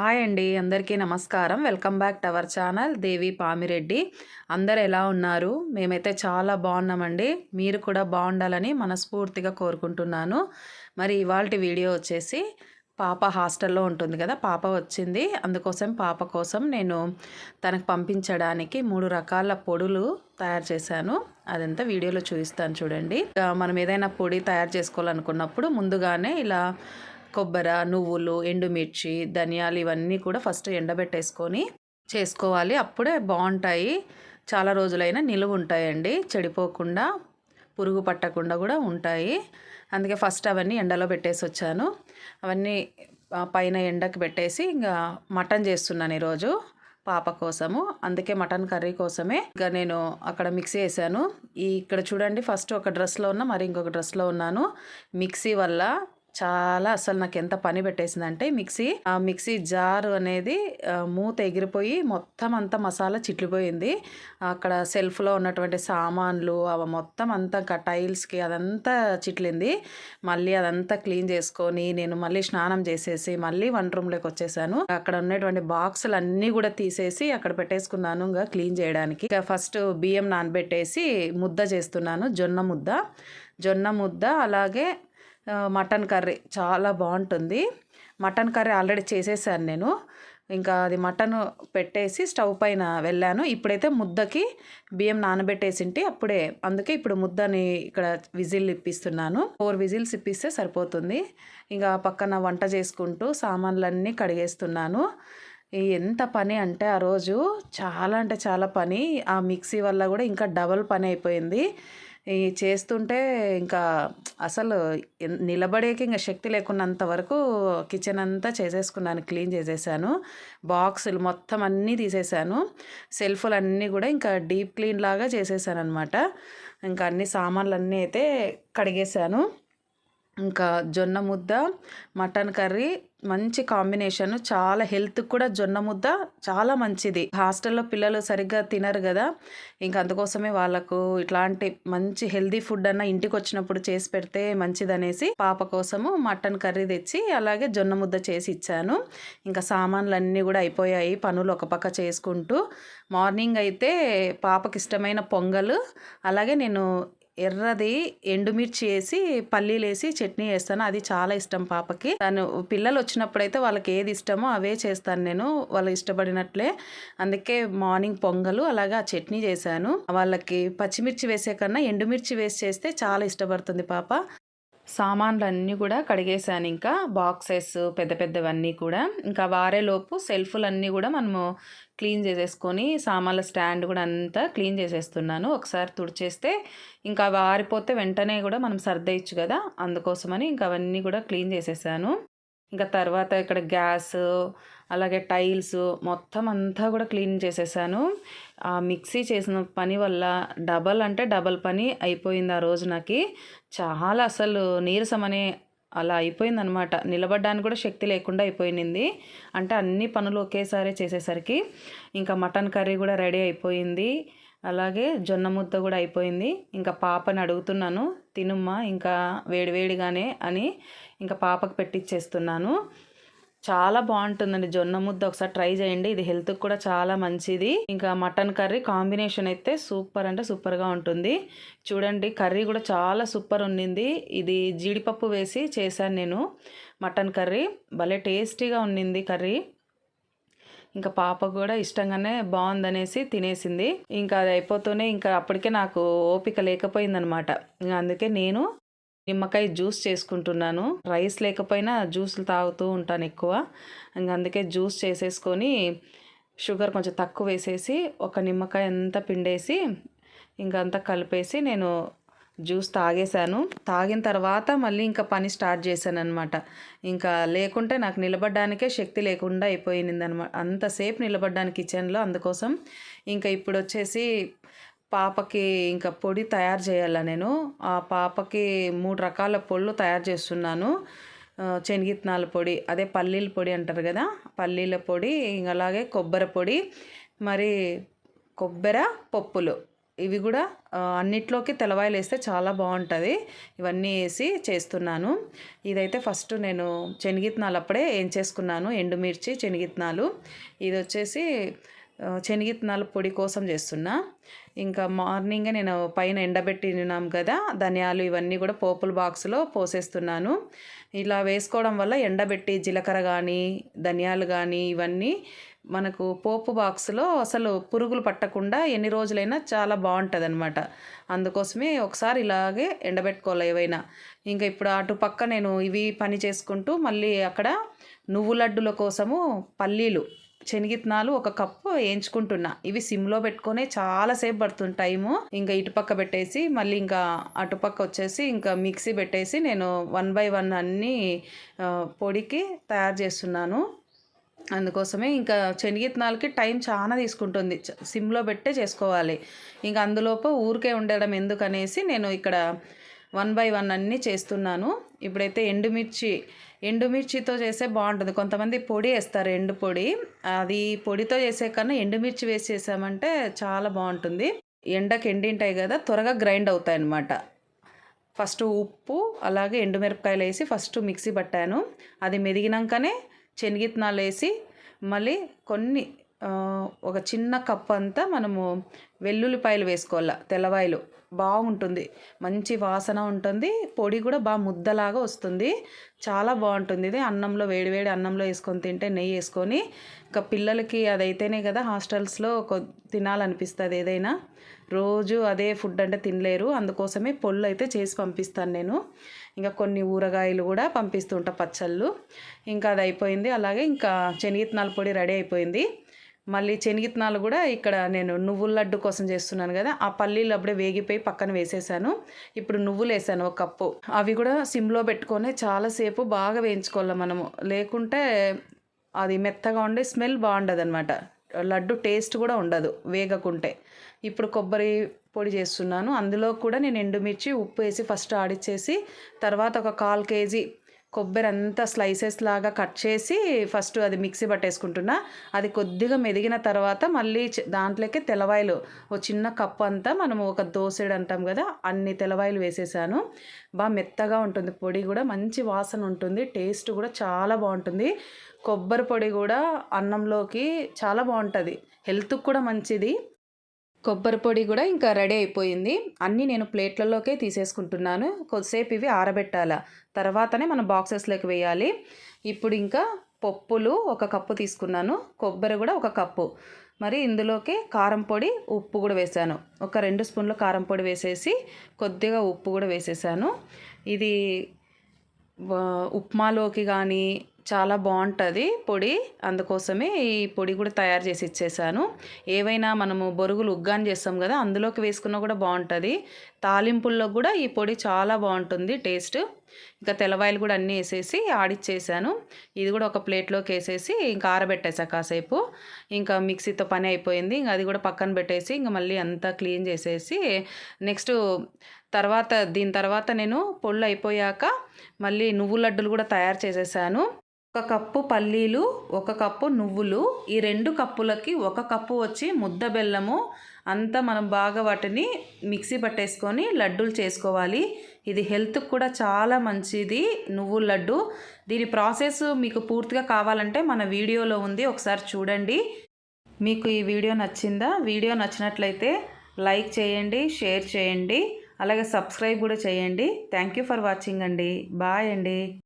Hi అండి అందరికీ నమస్కారం. Welcome back to our channel Devi Pamireddy. అందరు ఎలా ఉన్నారు? మేమైతే చాలా బాగున్నామండి. మీరు కూడా బాగుండాలని మనస్ఫూర్తిగా కోరుకుంటున్నాను. మరి ఇవాళ వీడియో వచ్చేసి పాప హాస్టల్లో ఉంటుంది కదా పాప వచ్చింది. అందుకోసం పాప కోసం నేను తనకు పంపించడానికి మూడు రకాల పొడులు తయారు చేశాను. అదంతా వీడియోలో చూపిస్తాను చూడండి. మనం ఏదైనా పొడి తయారు చేసుకోవాలనుకున్నప్పుడు ముందుగానే ఇలా కొబ్బరి నువ్వులు ఎండుమిర్చి ధనియాలు ఇవన్నీ కూడా ఫస్ట్ ఎండబెట్టేసుకొని చేసుకోవాలి. అప్పుడే బాగుంటాయి. చాలా రోజులైనా నిలువ ఉంటాయండి. చెడిపోకుండా పురుగు పట్టకుండా కూడా ఉంటాయి. అందుకే ఫస్ట్ అవన్నీ ఎండలో పెట్టేసి వచ్చాను. అవన్నీ పైన ఎండకు పెట్టేసి ఇంకా మటన్ చేస్తున్నాను ఈరోజు పాప కోసము. అందుకే మటన్ కర్రీ కోసమే ఇంకా నేను అక్కడ మిక్సీ వేసాను. ఈ ఇక్కడ చూడండి ఫస్ట్ ఒక డ్రెస్లో ఉన్నా మరి ఇంకొక డ్రెస్లో ఉన్నాను. మిక్సీ వల్ల చాలా అసలు నాకు ఎంత పని పెట్టేసిందంటే మిక్సీ. ఆ మిక్సీ జార్ అనేది మూత ఎగిరిపోయి మొత్తం అంతా మసాలా చిట్లిపోయింది. అక్కడ సెల్ఫ్లో ఉన్నటువంటి సామాన్లు అవి మొత్తం అంతా ఇంకా టైల్స్కి అదంతా చిట్లింది. మళ్ళీ అదంతా క్లీన్ చేసుకొని నేను మళ్ళీ స్నానం చేసేసి మళ్ళీ వన్ రూమ్లోకి వచ్చేసాను. అక్కడ ఉన్నటువంటి బాక్సులు అన్నీ కూడా తీసేసి అక్కడ పెట్టేసుకున్నాను ఇంకా క్లీన్ చేయడానికి. ఇక ఫస్ట్ బియ్యం నానబెట్టేసి ముద్ద చేస్తున్నాను జొన్న ముద్ద. జొన్న ముద్ద అలాగే మటన్ కర్రీ చాలా బాగుంటుంది. మటన్ కర్రీ ఆల్రెడీ చేసేసాను నేను. ఇంకా అది మటన్ పెట్టేసి స్టవ్ పైన వెళ్ళాను. ఇప్పుడైతే ముద్దకి బియ్యం నానబెట్టేసింటి అప్పుడే అందుకే ఇప్పుడు ముద్దని ఇక్కడ విజిల్ ఇప్పిస్తున్నాను. ఫోర్ విజిల్స్ ఇప్పిస్తే సరిపోతుంది. ఇంకా పక్కన వంట చేసుకుంటూ సామాన్లన్నీ కడిగేస్తున్నాను. ఎంత పని అంటే ఆ రోజు చాలా అంటే చాలా పని. ఆ మిక్సీ వల్ల కూడా ఇంకా డబల్ పని అయిపోయింది. చేస్తుంటే ఇంకా అసలు నిలబడేకి ఇంకా శక్తి లేకున్నంత వరకు కిచెన్ అంతా చేసేసుకున్నాను క్లీన్ చేసేసాను. బాక్సులు మొత్తం అన్నీ తీసేసాను. సెల్ఫ్లు అన్నీ కూడా ఇంకా డీప్ క్లీన్ లాగా చేసేసాను అనమాట ఇంకా అన్ని సామాన్లు అన్నీ అయితే కడిగేశాను ఇంకా జొన్న ముద్ద మటన్ కర్రీ మంచి కాంబినేషన్ చాలా హెల్త్ కూడా జొన్న ముద్ద చాలా మంచిది. హాస్టల్లో పిల్లలు సరిగ్గా తినరు కదా ఇంకా అందుకోసమే వాళ్ళకు ఇట్లాంటి మంచి హెల్దీ ఫుడ్ అన్న ఇంటికి వచ్చినప్పుడు చేసి పెడితే మంచిదనేసి పాప కోసము మటన్ కర్రీ తెచ్చి అలాగే జొన్న ముద్ద చేసి ఇచ్చాను. ఇంకా సామాన్లు అన్నీ కూడా అయిపోయాయి పనులు ఒక పక్క చేసుకుంటూ. మార్నింగ్ అయితే పాపకి ఇష్టమైన పొంగల్ అలాగే నేను ఎర్రది ఎండుమిర్చి వేసి పల్లీలు వేసి చట్నీ వేస్తాను అది చాలా ఇష్టం పాపకి. తను పిల్లలు వచ్చినప్పుడైతే వాళ్ళకి ఏది ఇష్టమో అవే చేస్తాను నేను. వాళ్ళు ఇష్టపడినట్లే. అందుకే మార్నింగ్ పొంగలు అలాగా ఆ చట్నీ చేశాను. వాళ్ళకి పచ్చిమిర్చి వేసే కన్నా ఎండుమిర్చి వేసి చేస్తే చాలా ఇష్టపడుతుంది పాప. సామాన్లు అన్నీ కూడా కడిగేసాను ఇంకా. బాక్సెస్ పెద్ద పెద్దవన్నీ కూడా. ఇంకా వారేలోపు సెల్ఫ్లన్నీ కూడా మనము క్లీన్ చేసేసుకొని సామాన్ల స్టాండ్ కూడా అంతా క్లీన్ చేసేస్తున్నాను. ఒకసారి తుడిచేస్తే ఇంకా వారిపోతే వెంటనే కూడా మనం సర్దేయచ్చు కదా. అందుకోసమని ఇంకా అవన్నీ కూడా క్లీన్ చేసేసాను. ఇంకా తర్వాత ఇక్కడ గ్యాస్ అలాగే టైల్స్ మొత్తం అంతా కూడా క్లీన్ చేసేసాను. ఆ మిక్సీ చేసిన పని వల్ల డబల్ అంటే డబల్ పని అయిపోయింది ఆ రోజు నాకు. చాలా అసలు నీరసం అనే అలా అయిపోయిందనమాట. నిలబడడానికి కూడా శక్తి లేకుండా అయిపోయింది. అంటే అన్ని పనులు ఒకేసారి చేసేసరికి ఇంకా మటన్ కర్రీ కూడా రెడీ అయిపోయింది. అలాగే జొన్న ముద్ద కూడా అయిపోయింది. ఇంకా పాపని అడుగుతున్నాను తినుమ్మా ఇంకా వేడివేడిగానే అని ఇంకా పాపకు పెట్టిచ్చేస్తున్నాను. చాలా బాగుంటుందండి జొన్న ముద్ద. ఒకసారి ట్రై చేయండి ఇది హెల్త్కి కూడా చాలా మంచిది. ఇంకా మటన్ కర్రీ కాంబినేషన్ అయితే సూపర్ అంటే సూపర్గా ఉంటుంది. చూడండి కర్రీ కూడా చాలా సూపర్ ఉండింది ఇది జీడిపప్పు వేసి చేశాను నేను మటన్ కర్రీ. భలే టేస్టీగా ఉండింది కర్రీ. ఇంకా పాప కూడా ఇష్టంగానే బాగుందనేసి తినేసింది. ఇంకా అది అయిపోతూనే ఇంకా అప్పటికే నాకు ఓపిక లేకపోయిందనమాట. ఇంకా అందుకే నేను నిమ్మకాయ జ్యూస్ చేసుకుంటున్నాను. రైస్ లేకపోయినా జ్యూస్లు తాగుతూ ఉంటాను ఎక్కువ. ఇంకా అందుకే జ్యూస్ చేసేసుకొని షుగర్ కొంచెం తక్కువ వేసేసి ఒక నిమ్మకాయ అంతా పిండేసి ఇంకా అంతా కలిపేసి నేను జ్యూస్ తాగేశాను. తాగిన తర్వాత మళ్ళీ ఇంకా పని స్టార్ట్ చేశాను అనమాట ఇంకా లేకుంటే నాకు నిలబడడానికే శక్తి లేకుండా అయిపోయింది అనమాట అంతసేపు నిలబడడానికి కిచెన్లో అందుకోసం. ఇంకా ఇప్పుడు వచ్చేసి పాపకి ఇంకా పొడి తయారు చేయాలా నేను. ఆ పాపకి మూడు రకాల పొళ్ళు తయారు చేస్తున్నాను. ఆ, పొడి అదే పల్లీల పొడి అంటారు కదా పల్లీల పొడి ఇంకా అలాగే కొబ్బరి పొడి మరి కొబ్బరి పప్పులు. ఇవి కూడా అన్నిట్లోకి తెల్లవాయలు వేస్తే చాలా బాగుంటుంది. ఇవన్నీ వేసి చేస్తున్నాను. ఇదైతే ఫస్ట్ నేను శనగిత్తనాలు అప్పుడే ఏం చేసుకున్నాను ఎండుమిర్చి శనగిత్తనాలు ఇది వచ్చేసి ఆ, పొడి కోసం చేస్తున్నా. ఇంకా మార్నింగే నేను పైన ఎండబెట్టినాం కదా ధనియాలు ఇవన్నీ కూడా పోపుల బాక్స్లో పోసేస్తున్నాను. ఇలా వేసుకోవడం వల్ల ఎండబెట్టి జీలకర్ర కానీ ధనియాలు కానీ ఇవన్నీ మనకు పోపు బాక్స్లో అసలు పురుగులు పట్టకుండా ఎన్ని రోజులైనా చాలా బాగుంటుంది అనమాట అందుకోసమే ఒకసారి ఇలాగే ఎండబెట్టుకోవాలి ఏవైనా. ఇంకా ఇప్పుడు అటు పక్క నేను ఇవి పని చేసుకుంటూ మళ్ళీ అక్కడ నువ్వు లడ్డుల కోసము పల్లీలు శనగిత్తనాలు ఒక కప్పు వేయించుకుంటున్నా. ఇవి సిమ్లో పెట్టుకొని చాలాసేపు పడుతుంది టైము. ఇంకా ఇటుపక్క పెట్టేసి మళ్ళీ ఇంకా అటుపక్క వచ్చేసి ఇంకా మిక్సీ పెట్టేసి నేను వన్ బై వన్ అన్నీ పొడికి తయారు చేస్తున్నాను. అందుకోసమే ఇంకా శనగిత్తనాలకి టైం చాలా తీసుకుంటుంది. సిమ్లో పెట్టే చేసుకోవాలి. ఇంకా అందులోపు ఊరికే ఉండడం ఎందుకనేసి నేను ఇక్కడ వన్ బై వన్ అన్నీ చేస్తున్నాను. ఇప్పుడైతే ఎండుమిర్చి ఎండుమిర్చితో చేస్తే బాగుంటుంది. కొంతమంది పొడి వేస్తారు ఎండు పొడి. అది పొడితో చేసే కన్నా ఎండుమిర్చి వేసి చేసామంటే చాలా బాగుంటుంది. ఎండకి ఎండింటాయి కదా త్వరగా గ్రైండ్ అవుతాయి అన్నమాట ఫస్ట్ ఉప్పు అలాగే ఎండుమిరపకాయలు వేసి ఫస్ట్ మిక్సీ పట్టాను. అది మెదిగినాకనే శనగిత్తనాలు వేసి మళ్ళీ కొన్ని ఒక చిన్న కప్ అంతా మనము వెల్లుల్లిపాయలు వేసుకోవాలి తెల్లవాయలు. బాగుంటుంది. మంచి వాసన ఉంటుంది. పొడి కూడా బాగా ముద్దలాగా వస్తుంది. చాలా బాగుంటుంది. ఇది అన్నంలో వేడివేడి అన్నంలో వేసుకొని తింటే నెయ్యి వేసుకొని ఇంకా పిల్లలకి అదైతేనే కదా హాస్టల్స్లో తినాలనిపిస్తుంది ఏదైనా. రోజు అదే ఫుడ్ అంటే తినలేరు. అందుకోసమే పొళ్ళు అయితే చేసి పంపిస్తాను నేను. ఇంకా కొన్ని ఊరగాయలు కూడా పంపిస్తుంటా పచ్చళ్ళు. ఇంకా అది అయిపోయింది. అలాగే ఇంకా శనగిత్తనాల పొడి రెడీ అయిపోయింది. మళ్ళీ శనగిత్తనాలు కూడా ఇక్కడ నేను నువ్వుల లడ్డు కోసం చేస్తున్నాను కదా ఆ పల్లీలు అప్పుడే వేగిపోయి పక్కన వేసేసాను. ఇప్పుడు నువ్వులు వేసాను ఒక కప్పు. అవి కూడా సిమ్లో పెట్టుకొని చాలాసేపు బాగా వేయించుకోవాలి మనము. లేకుంటే అది మెత్తగా ఉండి స్మెల్ బాగుండదు అనమాట లడ్డు టేస్ట్ కూడా ఉండదు వేగకుంటే. ఇప్పుడు కొబ్బరి పొడి చేస్తున్నాను. అందులో కూడా నేను ఎండుమిర్చి ఉప్పు వేసి ఫస్ట్ ఆడిచ్చేసి తర్వాత ఒక కాల్ కేజీ కొబ్బరి అంతా స్లైసెస్ లాగా కట్ చేసి ఫస్ట్ అది మిక్సీ పట్టేసుకుంటున్నా. అది కొద్దిగా మెదిగిన తర్వాత మళ్ళీ దాంట్లోకి తెలవాయలు ఓ చిన్న కప్పు అంతా మనం ఒక దోసెడు అంటాం కదా అన్ని తెలవాయిలు వేసేసాను. బాగా మెత్తగా ఉంటుంది పొడి కూడా మంచి వాసన ఉంటుంది టేస్ట్ కూడా చాలా బాగుంటుంది. కొబ్బరి పొడి కూడా అన్నంలోకి చాలా బాగుంటుంది హెల్త్కి కూడా మంచిది. కొబ్బరి పొడి కూడా ఇంకా రెడీ అయిపోయింది. అన్నీ నేను ప్లేట్లలోకే తీసేసుకుంటున్నాను. కొద్దిసేపు ఇవి ఆరబెట్టాల. తర్వాతనే మనం బాక్సెస్లోకి వేయాలి. ఇప్పుడు ఇంకా పప్పులు ఒక కప్పు తీసుకున్నాను. కొబ్బరి కూడా ఒక కప్పు. మరి ఇందులోకి కారం పొడి ఉప్పు కూడా వేసాను. ఒక రెండు స్పూన్లు కారం పొడి వేసేసి కొద్దిగా ఉప్పు కూడా వేసేసాను. ఇది ఉప్మాలోకి కానీ చాలా బాగుంటుంది పొడి. అందుకోసమే ఈ పొడి కూడా తయారు చేసి ఇచ్చేసాను. ఏవైనా మనము బొరుగులు ఉగ్గాని చేస్తాం కదా అందులోకి వేసుకున్నా కూడా బాగుంటుంది. తాలింపుల్లో కూడా ఈ పొడి చాలా బాగుంటుంది టేస్ట్. ఇంకా తెల్లవాయలు కూడా అన్నీ వేసేసి ఆడిచ్చేసాను. ఇది కూడా ఒక ప్లేట్లోకి వేసేసి ఇంకా ఆరబెట్టేసా కాసేపు. ఇంకా మిక్సీతో పని అయిపోయింది. ఇంకా అది కూడా పక్కన పెట్టేసి ఇంకా మళ్ళీ అంతా క్లీన్ చేసేసి నెక్స్ట్ తర్వాత దీని తర్వాత నేను పొళ్ళు అయిపోయాక మళ్ళీ నువ్వు లడ్డులు కూడా తయారు చేసేసాను. ఒక కప్పు పల్లీలు ఒక కప్పు నువ్వులు ఈ రెండు కప్పులకి ఒక కప్పు వచ్చి ముద్ద బెల్లము. అంతా మనం బాగా వాటిని మిక్సీ పట్టేసుకొని లడ్డూలు చేసుకోవాలి. ఇది హెల్త్కి కూడా చాలా మంచిది నువ్వుల లడ్డు. దీని ప్రాసెస్ మీకు పూర్తిగా కావాలంటే మన వీడియోలో ఉంది ఒకసారి చూడండి. మీకు ఈ వీడియో నచ్చిందా? వీడియో నచ్చినట్లయితే లైక్ చేయండి షేర్ చేయండి అలాగే సబ్స్క్రైబ్ కూడా చేయండి. థ్యాంక్ యూ ఫర్ వాచింగ్ అండి. బాయ్ అండి.